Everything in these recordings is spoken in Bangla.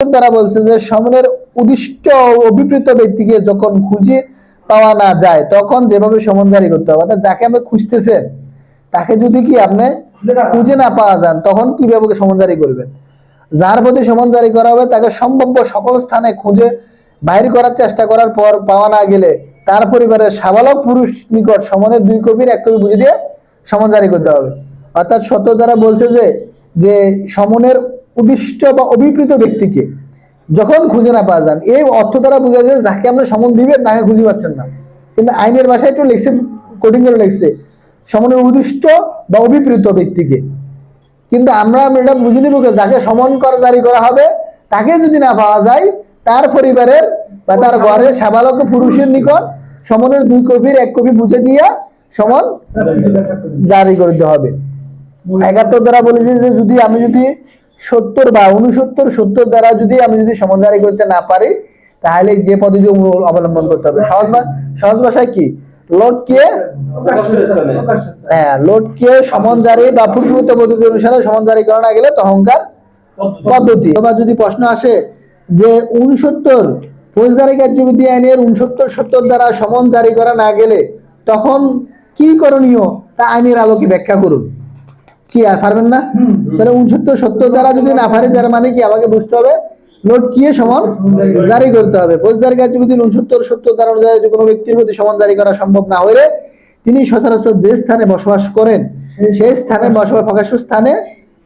তারা বলছে যে সমনের উদিষ্ট অভিপ্রেত ব্যক্তিকে যখন খুঁজে পাওয়া না যায়, তখন যেভাবে সমন জারি করতে হবে। অর্থাৎ যাকে আপনি খুঁজতেছেন, তাকে যদি কি আপনি খুঁজে না পাওয়া যান, তখন কীভাবে সমন জারি করবেন? যার প্রতি সমন জারি করা হবে, তাকে সম্ভাব্য সকল স্থানে খুঁজে বাইর করার চেষ্টা করার পর পাওয়া না গেলে তার পরিবারের সাবালক পুরুষ নিকট সমনের দুই কবির এক কবি বুঝে দিয়ে সমন জারি করতে হবে। অর্থাৎ সত্য দ্বারা বলছে যে যে সমনের উদ্দিষ্ট বা অভিপ্রেত ব্যক্তিকে যখন খুঁজে না পাওয়া যান, এই অর্থ দ্বারা বোঝা যায় যাকে আমরা সমন দিবেন তাকে খুঁজে পাচ্ছেন না। কিন্তু আইনের ভাষায় একটু লিখছে কোডিং করে লিখছে, সমনের উদ্দিষ্ট বা অভিপ্রেত ব্যক্তিকে। কিন্তু আমরা এটা বুঝে নিব যাকে সমন করা, জারি করা হবে, তাকে যদি না পাওয়া যায়, তার পরিবারের বা তার ঘরের সাবালক পুরুষের নিকট সমনের দুই কপির, এক কপি বুঝে দিয়া সমন জারি করতে হবে। একাত্তর দ্বারা বলেছি যে, যদি আমি যদি সত্তর বা উনসত্তর সত্তর দ্বারা যদি আমি যদি জারি করতে না পারি, তাহলে যে পদ্ধতি অবলম্বন করতে হবে। সহজ সহজ ভাষায় কি? লোডকে হ্যাঁ বা পদ্ধতি অনুসারে করা না গেলে পদ্ধতি। যদি প্রশ্ন আসে যে ফৌজদারি আইনের সত্তর দ্বারা সমন জারি করা না গেলে তখন কি করণীয়? তা আইনের আলোকে ব্যাখ্যা করুন। কি, আর পারবেন না? তাহলে উনসত্তর সত্তর দ্বারা যদি না পারি তার মানে কি? আমাকে বুঝতে হবে। নোট কি সমান? জারি করতে হবে। ফৌজদারি কার্যবিধি উনসত্তর সত্তর দ্বারা অনুযায়ী কোনো ব্যক্তির প্রতি সমান জারি করা সম্ভব না হলে তিনি সচরাচর যে স্থানে বসবাস করেন সেই স্থানে বসবাস প্রকাশ্য স্থানে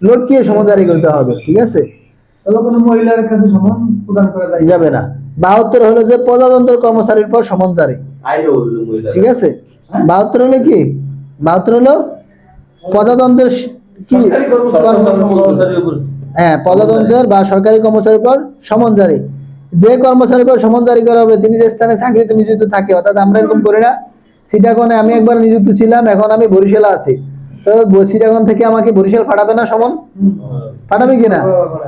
লোড কি সমান জারি করতে হবে ঠিক আছে? তাহলে কোনো মহিলার কাছে সমান প্রদান করা যায়? যাবে না। বাহাত্তর হলো যে প্রজাতন্ত্র কর্মচারীর পর সমান জারি। ঠিক আছে? বাহাত্তর হলো কি? বাহাত্তর হলো প্রজাতন্ত্রের কি হ্যাঁ প্রজাতন্ত্রের বা সরকারি কর্মচারীর পর সমনজারি যে কর্মচারীর পর সমন জারি করা হবে তিনি যে স্থানে চাকরিতে নিযুক্ত থাকে অর্থাৎ আমরা এরকম করি না। সিটাগনে আমি একবার নিযুক্ত ছিলাম এখন আমি বরিশালে আছি। তো সিটাগন থেকে আমাকে বরিশাল পাঠাবে না সমন? পাঠাবে কিনা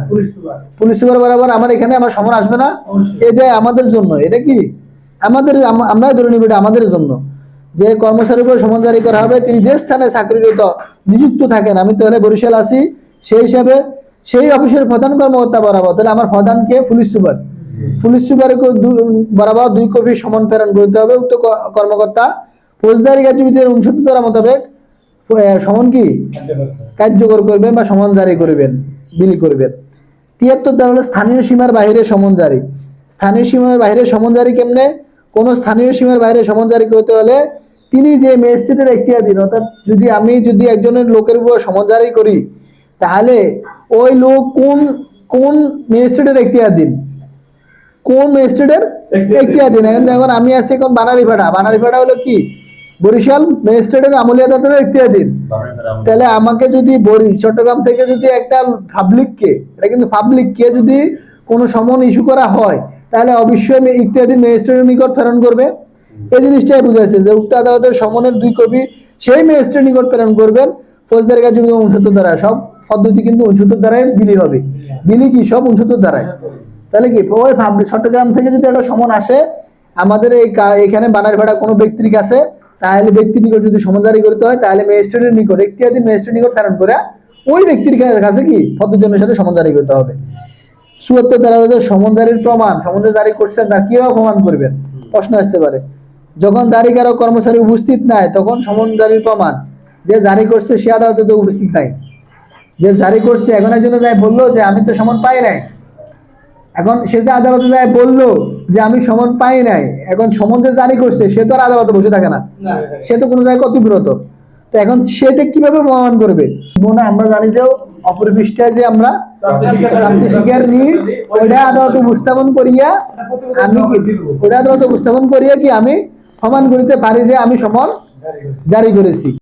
পুলিশ সুপার। পুলিশ সুপার বরাবর আমার এখানে আমার সমন আসবে না? এটা আমাদের জন্য। এটা কি? আমাদের আম- আমরাই ধরে নিব এটা আমাদের জন্য। যে কর্মচারীর উপর সমন জারি করা হবে, তিনি যে স্থানে চাকরিরত, নিযুক্ত থাকেন, আমি তাহলে বরিশাল আছি, সেই হিসাবে সেই অফিসের প্রধান কর্মকর্তা বরাবর, তাহলে আমার প্রধান কে? Police super. পুলিশ সুপার বরাবর দুই কপি সমন প্রেরণ করতে হবে, উক্ত কর্মকর্তা। ফৌজদারি কার্যবিধির উনসত্তর ধারা মোতাবেক সমন কি? কার্যকর করবেন বা সমন জারি করবেন, বিলি করবেন। তিয়াত্তর ধারা হলো স্থানীয় সীমার বাইরে সমন জারি। স্থানীয় সীমার বাইরে সমন জারি কেমনে? কোন স্থানীয় সীমার বাইরে সমন জারি করতে হলে তিনি যে ম্যাজিস্ট্রেটের এখতিয়াধীন অর্থাৎ যদি আমি যদি একজনের লোকের উপর সমন জারি করি তাহলে ওই লোক কোন কোন ম্যাজিস্ট্রেটের এখতিয়াধীন কোন ম্যাজিস্ট্রেটের এখতিয়াধীন এখন দেখুন আমি আছি এখন বানারীপাড়া। বানারীপাড়া হলো কি? বরিশাল ম্যাজিস্ট্রেটের আমলিয়া দাদের এখতিয়াধীন তাহলে আমাকে যদি বলি চট্টগ্রাম থেকে যদি একটা পাবলিককে এটা কিন্তু পাবলিককে যদি কোনো সমন ইস্যু করা হয় তাহলে অবশ্যই ইত্যাদি ম্যাজিস্ট্রেটের নিকট প্রেরণ করবে। এই জিনিসটাই বুঝাইছে যে উক্ত আদালতের সমনের দুই কপি সেই ম্যাজিস্ট্রেট নিকট প্রেরণ করবেন, ফৌজদারি কাজ যদি উনসত্তর দ্বারা সব পদ্ধতি কিন্তু উনসত্তর দ্বারাই বিলি হবে। বিলি কি? সব উনসত্তর দ্বারাই তাহলে কি? ওই পাবলিক চট্টগ্রাম থেকে যদি একটা সমন আসে, আমাদের এই এখানে বানার ভাড়া কোনো ব্যক্তির কাছে, তাহলে ব্যক্তির নিকট যদি সমনজারি করতে হয়, তাহলে ম্যাজিস্ট্রেটের নিকট এখতিয়াধীন ম্যাজিস্ট্রেট নিকট প্রেরণ করে ওই ব্যক্তির কাছে কি? পদ্ধতি অনুসারে সমনজারি করতে হবে। চুয়াত্তর দ্বারা হচ্ছে সমনজারির প্রমাণ সমনজারি জারি করছেন না কীভাবে প্রমাণ করবেন? প্রশ্ন আসতে পারে। যখন জারিকারক কর্মচারী উপস্থিত নাই তখন সমন জারির প্রমাণ। যে জারি করছে সে আদালতে তো উপস্থিত নাই। যে জারি করছে এখন একজন যায় বলল যে আমি তো সমন পাই নাই। এখন সে যে আদালতে যায় বলল যে আমি সমন পাই নাই। এখন সমন যে জারি করছে সে তো আর আদালতে বসে থাকে না। সে তো কোনো জায়গায় কর্তব্যরত তো এখন সেটা কীভাবে প্রমাণ করবে? মনে আমরা জানি যে অপরিপৃষ্টায় যে আমরা প্রাপ্তি স্বীকার নিই ওইটা আদালতে উপস্থাপন করিয়া আমি কি ওইটা আদালতে উপস্থাপন করিয়া কি আমি প্রমাণ করিতে পারি যে আমি সমন জারি করেছি।